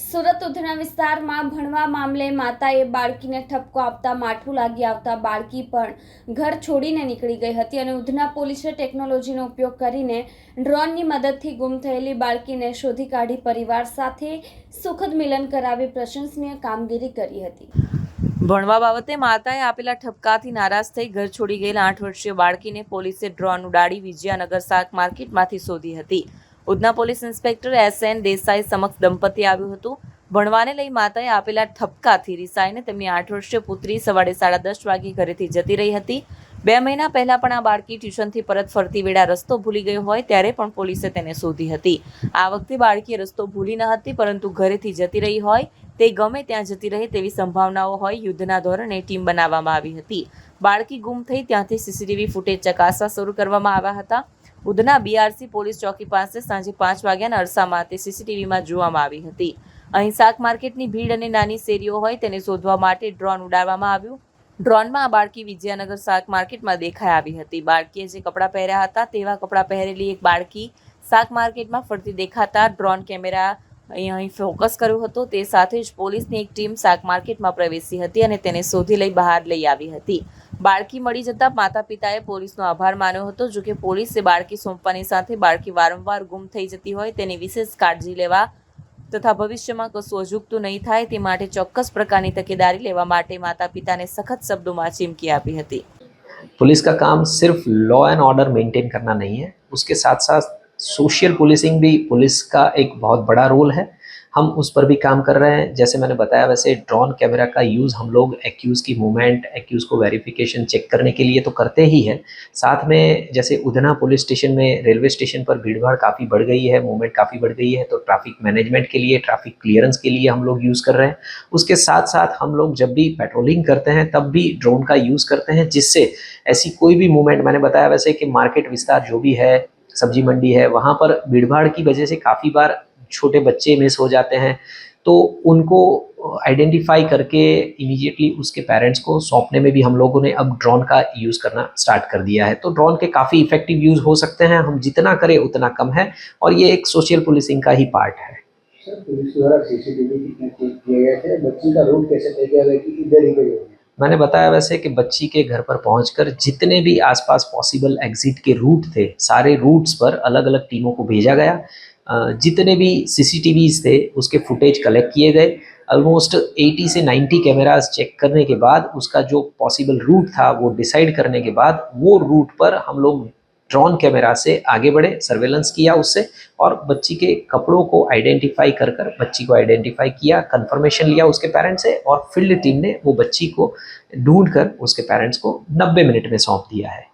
સુરત ઉધના વિસ્તારમાં ભણવા મામલે માતાએ બાળકીને ઠપકો આપતા માઠું લાગી આવતા બાળકી પણ ઘર છોડીને નીકળી ગઈ હતી અને ઉધના પોલીસે ટેકનોલોજીનો ઉપયોગ કરીને ડ્રોનની મદદથી ગુમ થયેલી બાળકીને શોધી કાઢી પરિવાર સાથે સુખદ મિલન કરાવી પ્રશંસનીય કામગીરી કરી હતી ભણવા બાબતે માતાએ આપેલા ઠપકાથી નારાજ થઈ ઘર છોડી ગયેલા આઠ વર્ષીય બાળકીને પોલીસે ડ્રોન ઉડાડી વિજયાનગર શાક માર્કેટમાંથી શોધી હતી Udhna police inspector S N Desai સમક્ષ દંપતી આવ્યું હતું ભણવાને લઈ માતાએ આપેલા ઠપકાથી રિસાઈને તેમની આઠ વર્ષીય પુત્રી સવારે સાડા દસ વાગે ઘરેથી જતી રહી હતી બે મહિના પહેલા પણ આ બાળકી ટ્યુશનથી પરત ફરતી વેળા રસ્તો ભૂલી ગયો હોય ત્યારે પણ પોલીસે તેને શોધી હતી આ વખતે બાળકીએ રસ્તો ભૂલી ન હતી પરંતુ ઘરેથી જતી રહી હોય તે ગમે ત્યાં જતી રહે તેવી સંભાવનાઓ હોય યુદ્ધના ધોરણે ટીમ બનાવવામાં આવી હતી બાળકી ગુમ થઈ ત્યાંથી સીસીટીવી ફૂટેજ ચકાસવા શરૂ કરવામાં આવ્યા હતા ઉધના બીઆરસી પોલીસ ચોકી પાસે સાંજે પાંચ વાગ્યાના અરસામાં તે સીસીટીવીમાં જોવામાં આવી હતી અહીં શાક માર્કેટની ભીડ અને નાની શેરીઓ હોય તેને શોધવા માટે ડ્રોન ઉડાડવામાં આવ્યું ડ્રોનમાં આ બાળકી વિજયનગર શાક માર્કેટમાં દેખાઈ આવી હતી બાળકીએ જે કપડાં પહેર્યા હતા તેવા કપડાં પહેરેલી એક બાળકી શાક માર્કેટમાં ફરતી દેખાતા ડ્રોન કેમેરા અહીં ફોકસ કર્યું હતું તે સાથે જ પોલીસની એક ટીમ શાક માર્કેટમાં પ્રવેશી હતી અને તેને શોધી લઈ બહાર લઈ આવી હતી બાળકી મડી જતાં માતા-પિતાએ પોલીસનો આભાર માન્યો હતો જો કે પોલીસ સે બાળકી સોંપવાની સાથે બાળકી વારંવાર ગુમ થઈ જતી હોય તેની વિશેષ काळजी લેવા તથા ભવિષ્યમાં કશું અજુગતું ન થાય તે માટે ચોક્કસ પ્રકારની તકેદારી લેવા માટે માતા-પિતાને સખત શબ્દોમાં ચીમકી આપી હતી પોલીસ કા કામ સિર્ફ લો એન્ડ ઓર્ડર મેન્ટેન કરના નહીં હે ઉસકે સાથ સાથ સોશિયલ પોલીસિંગ ભી પોલીસ કા એક બહોત બડા રોલ હે हम उस पर भी काम कर रहे हैं जैसे मैंने बताया वैसे ड्रोन कैमरा का यूज़ हम लोग एक्यूज़ की मूवमेंट एक्यूज़ को वेरिफिकेशन चेक करने के लिए तो करते ही है साथ में जैसे उधना पुलिस स्टेशन में रेलवे स्टेशन पर भीड़ भाड़ काफ़ी बढ़ गई है मूवमेंट काफ़ी बढ़ गई है तो ट्रैफिक मैनेजमेंट के लिए ट्रैफिक क्लियरेंस के लिए हम लोग यूज़ कर रहे हैं उसके साथ साथ हम लोग जब भी पेट्रोलिंग करते हैं तब भी ड्रोन का यूज़ करते हैं जिससे ऐसी कोई भी मूवमेंट मैंने बताया वैसे कि मार्केट विस्तार जो भी है सब्जी मंडी है वहाँ पर भीड़ भाड़ की वजह से काफ़ी बार छोटे बच्चे मिस हो जाते हैं तो उनको आइडेंटिफाई करके इमीडिएटली उसके पेरेंट्स को सौंपने में भी हम लोगों ने अब ड्रोन का यूज़ करना स्टार्ट कर दिया है तो ड्रोन के काफ़ी इफेक्टिव यूज़ हो सकते हैं हम जितना करें उतना कम है और ये एक सोशल पुलिसिंग का ही पार्ट है मैंने बताया वैसे कि बच्ची के घर पर पहुंचकर जितने भी आसपास पॉसिबल एग्जिट के रूट थे सारे रूट्स पर अलग अलग टीमों को भेजा गया जितने भी सीसीटीवीज थे उसके फुटेज कलेक्ट किए गए ऑलमोस्ट 80 से 90 कैमराज चेक करने के बाद उसका जो पॉसिबल रूट था वो डिसाइड करने के बाद वो रूट पर हम लोग ड्रोन कैमरा से आगे बढ़े सर्वेलेंस किया उससे और बच्ची के कपड़ों को आइडेंटिफाई कर कर बच्ची को आइडेंटिफाई किया कंफर्मेशन लिया उसके पेरेंट्स से और फील्ड टीम ने वो बच्ची को ढूंढ कर उसके पेरेंट्स को 90 मिनट में सौंप दिया है